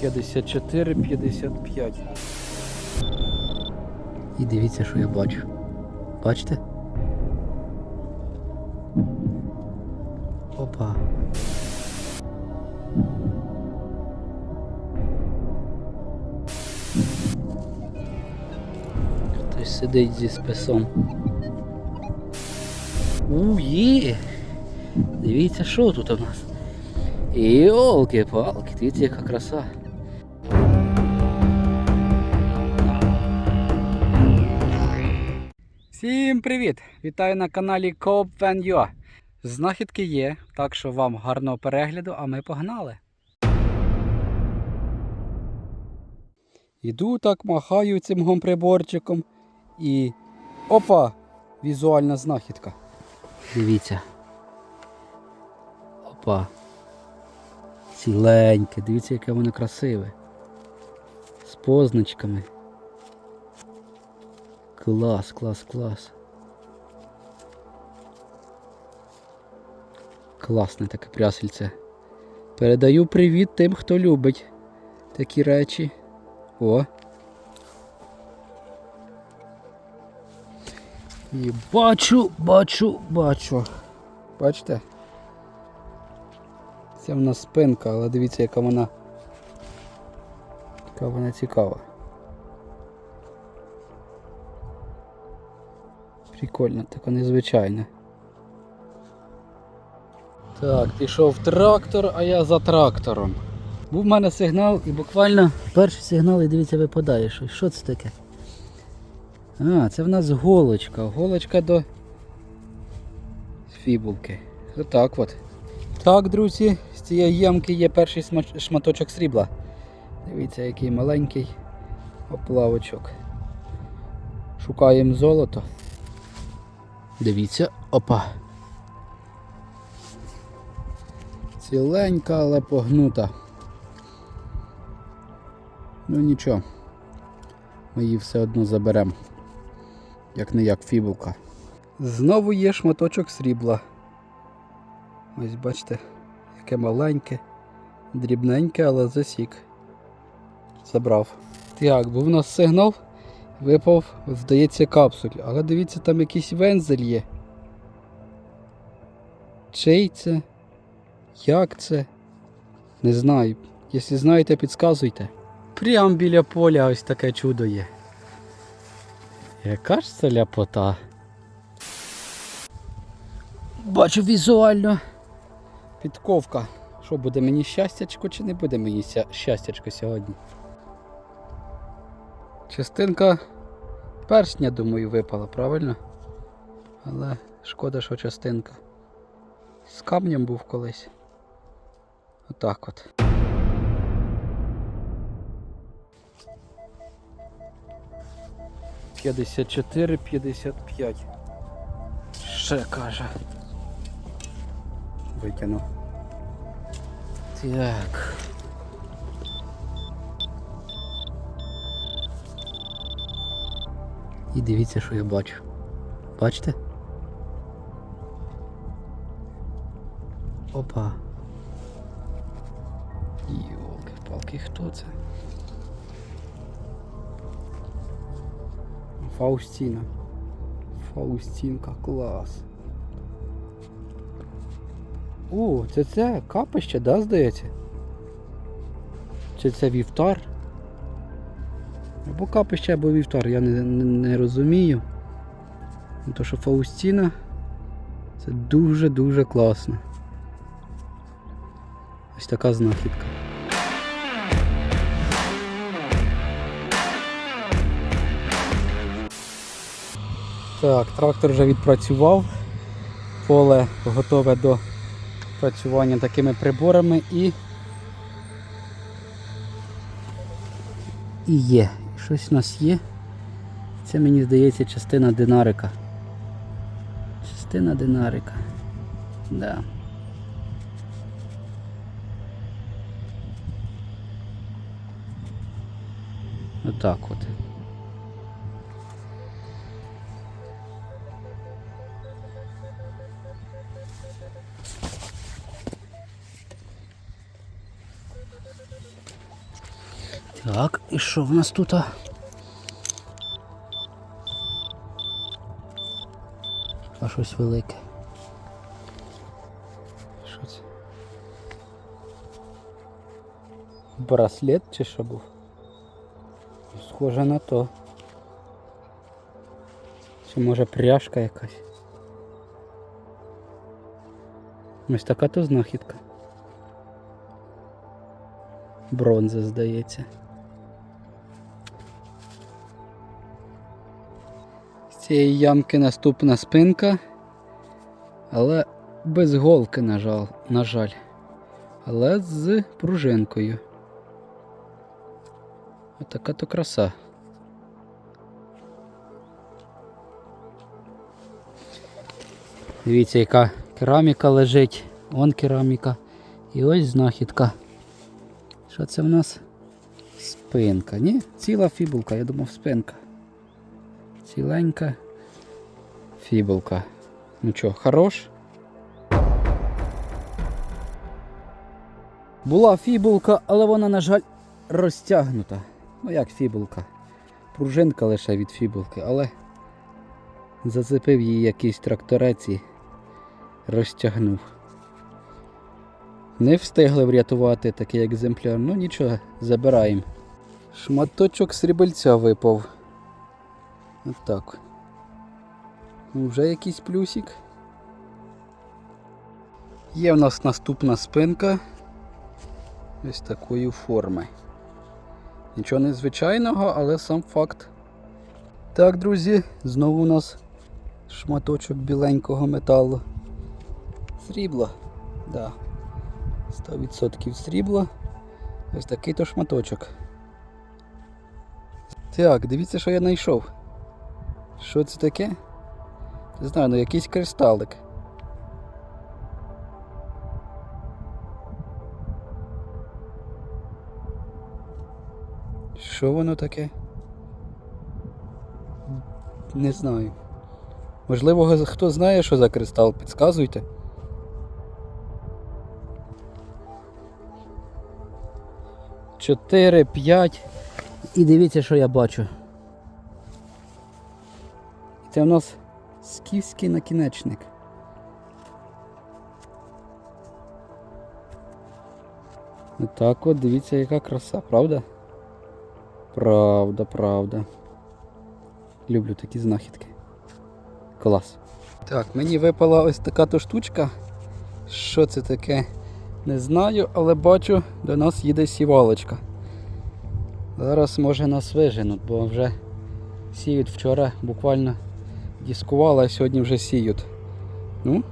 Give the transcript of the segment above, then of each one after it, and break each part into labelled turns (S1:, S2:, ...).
S1: П'ятдесят чотири, п'ятдесят п'ять. І дивіться, що я бачу. Бачите? Опа. Хтось сидить зі списом. У, є! Дивіться, що тут у нас. Йолки-палки, дивіться, яка краса. Всім привіт! Вітаю на каналі Coop Знахідки є, так що вам гарного перегляду, а ми погнали. Іду так, махаю цим гомприборчиком і. Опа! Візуальна знахідка. Дивіться. Опа. Ціленьке, дивіться, яке воно красиве. З позначками. Клас, клас, клас. Класне таке прясельце. Передаю привіт тим, хто любить такі речі. О. І бачу, бачу, бачу. Бачите? Це в нас спинка, але дивіться, яка вона. Яка вона цікава. Прикольно, така незвичайна. Так, пішов трактор, а я за трактором. Був в мене сигнал і буквально перший сигнал і дивіться випадає щось. Що це таке? А, це в нас голочка. Голочка до фібулки. Отак от. Так, друзі, цієї ямки є перший шматочок срібла. Дивіться, який маленький оплавочок. Шукаємо золото. Дивіться, опа. Ціленька, але погнута. Ну нічого. Ми її все одно заберемо. Як не як фібулка. Знову є шматочок срібла. Ось бачите, яке маленьке, дрібненьке, але засік. Забрав. Так, був у нас сигнал. Випав, здається, капсуль. Але дивіться, там якийсь вензель є. Чий це? Як це? Не знаю. Якщо знаєте, підказуйте. Прямо біля поля ось таке чудо є. Яка ж це ляпота? Бачу візуально. Підковка. Що буде мені щастячко чи не буде мені щастячко сьогодні? Частинка першня, думаю, випала, правильно? Але шкода, що частинка. З камнем був колись. Отак от. П'ятдесят чотири, п'ятдесят п'ять. Ще каже. Витягну. Так. І дивіться, що я бачу. Бачите? Опа. Йолки-палки, хто це? Фаустіна. Фаустінка, клас. О, це це капище, да, здається? Чи це вівтар? Або капище, або вівтар, я не, не, не розумію. Ну, То що Фаустіна це дуже-дуже класно. Ось така знахідка. Так, трактор вже відпрацював. Поле готове до працювання такими приборами і. І є. Щось у нас є. Це мені здається частина динарика. Частина динарика. Да. Отак от. Так, і що в нас тут? А щось велике. Що це? Браслет чи що був? Схоже на то. Чи може пряжка якась? Ось така то знахідка. Бронза, здається. Цієї ямки наступна спинка, але без голки, на жаль, на жаль. Але з пружинкою. Отака то краса. Дивіться, яка кераміка лежить. Вон кераміка. І ось знахідка. Що це в нас? Спинка. Ні, ціла фібулка, я думав спинка. Ціленька фібулка. Ну що, хорош? Була фібулка, але вона, на жаль, розтягнута. Ну як фібулка. Пружинка лише від фібулки, але зацепив її якийсь тракторець і розтягнув. Не встигли врятувати такий екземпляр, ну нічого, забираємо. Шматочок срібельця випав. Отак. Ну, вже якийсь плюсик. Є в нас наступна спинка ось такої форми. Нічого незвичайного, але сам факт. Так, друзі, знову у нас шматочок біленького металу. Срібло. Да. 100% срібла. Ось такий то шматочок. Так, дивіться, що я знайшов. Що це таке? Не знаю, ну якийсь кристалик. Що воно таке? Не знаю. Можливо, хто знає, що за кристал, підказуйте. Чотири, п'ять. І дивіться, що я бачу. Це в нас скіфський накінечник. Отак от, дивіться, яка краса, правда? Правда, правда. Люблю такі знахідки. Клас. Так, мені випала ось така то штучка. Що це таке? Не знаю, але бачу, до нас їде сівалочка. Зараз може нас виженуть, бо вже сіють вчора буквально дискували, а сьогодні вже сіють. Ну.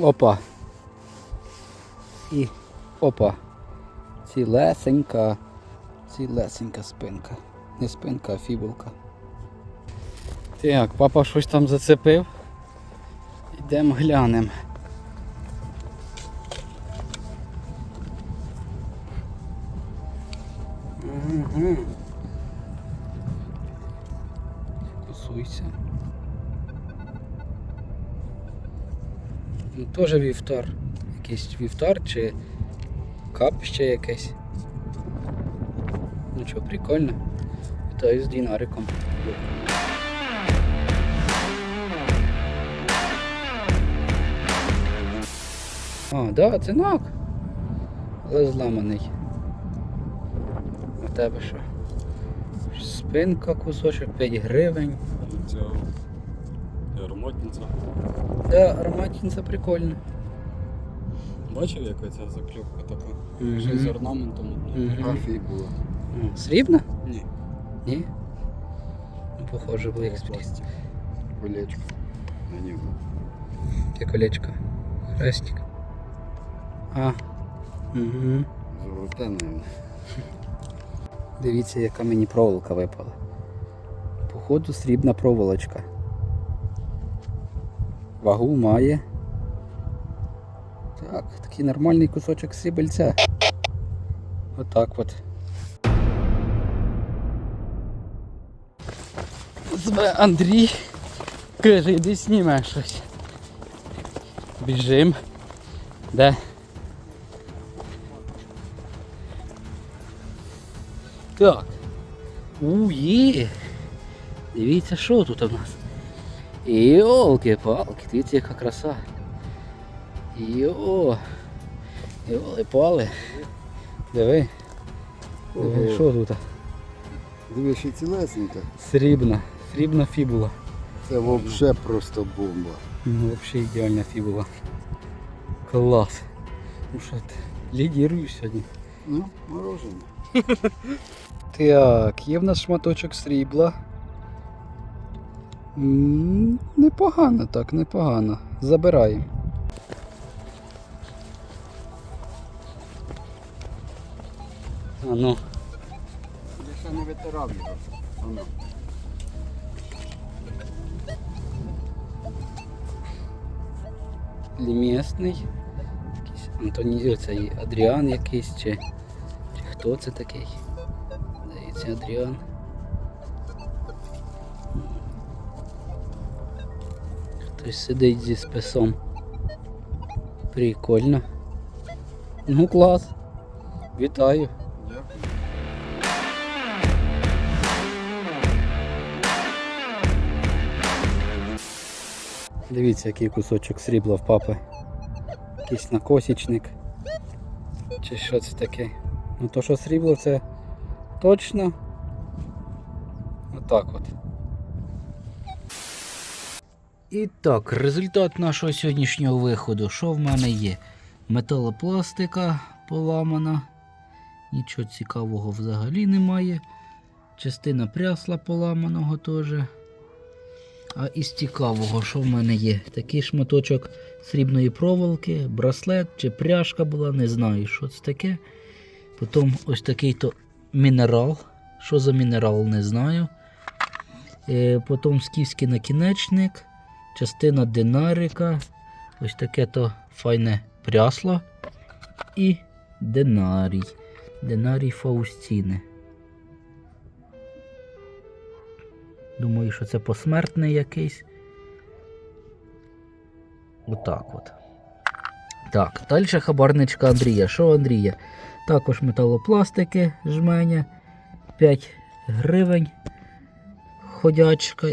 S1: Опа. І опа. Цілесенька. Цілесенька спинка. Не спинка, а фібулка. Так, папа щось там зацепив. Йдемо глянемо. Угу. Кусуйся. Ну, теж вівтар. Якийсь вівтар чи кап ще якийсь. Ну що, прикольно. Вітаю з динариком. А, да, це нак. Але зламаний. У тебе що? Спинка кусочок 5 гривень.
S2: Ця ароматниця.
S1: Да, ароматниця прикольна.
S2: Бачив, яка ця закльопка така?
S1: Мгм.
S2: Ще з орнаментом.
S3: Графії було.
S1: О, Срібна?
S2: Ні.
S1: Ні. Ну, похоже, був експрес.
S2: Пластик.
S3: Колечко на нього.
S1: Яке колечко. Хрестик. А. Угу.
S3: Золоте, наверное.
S1: Дивіться, яка мені проволока випала. Походу срібна проволочка. Вагу має. Так, такий нормальний кусочок срібельця. Отак от. Зве Андрій. Каже, іди сніме щось. Біжим. Де? Так. У, є. Дивіться, що тут у нас. Йолки-палки, дивіться, яка краса. Йо. Йоли-пали. Диви. Диви,
S3: Ого.
S1: що тут?
S3: Дивись, ще цілесенька.
S1: Срібна. Срібна фібула.
S3: Це взагалі просто бомба.
S1: Ну, взагалі ідеальна фібула. Клас. Ну що ти? Лідіруєш сьогодні.
S3: Ну, морожене.
S1: Так, є в нас шматочок срібла. М, Непогано так, непогано. Забираємо. А ну,
S3: Я ще не витирав його. Воно.
S1: лімісний. Якийсь Антоні... цей Адріан якийсь чи хто це такий? Здається, Адріан. Хтось сидить зі списом. Прикольно. Ну клас. Вітаю.
S3: Дякую.
S1: Дивіться, який кусочок срібла в папи. Якийсь накосічник. Чи що це таке? Ну то що срібло це точно. Отак от. І так, результат нашого сьогоднішнього виходу. Що в мене є? Металопластика поламана. Нічого цікавого взагалі немає. Частина прясла поламаного теж. А із цікавого, що в мене є? Такий шматочок срібної проволоки, браслет чи пряжка була, не знаю, що це таке. Потім ось такий то мінерал. Що за мінерал, не знаю. Е, потім скіфський накінечник, частина динарика, ось таке то файне прясло і динарій. Динарій Фаустіни. Думаю, що це посмертний якийсь. Отак от. Так, далі хабарничка Андрія. Що Андрія? Також металопластики жменя. 5 гривень. Ходячка.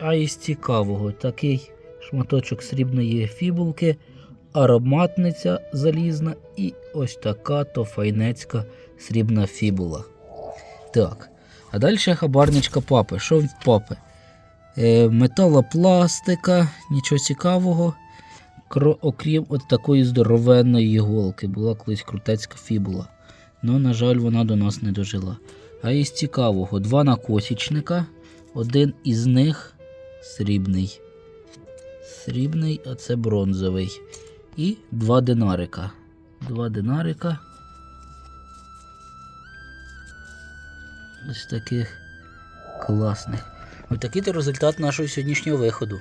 S1: А із цікавого такий шматочок срібної фібулки, ароматниця залізна і ось така то файнецька срібна фібула. Так. А далі хабарничка папи. Що в папи? Е, металопластика, нічого цікавого. Окрім от такої здоровенної іголки. Була колись крутецька фібула. Ну, на жаль, вона до нас не дожила. А із цікавого, два накосічника. Один із них срібний. Срібний, а це бронзовий. І два динарика. Два динарика. Ось таких класних. Ось такий результат нашого сьогоднішнього виходу.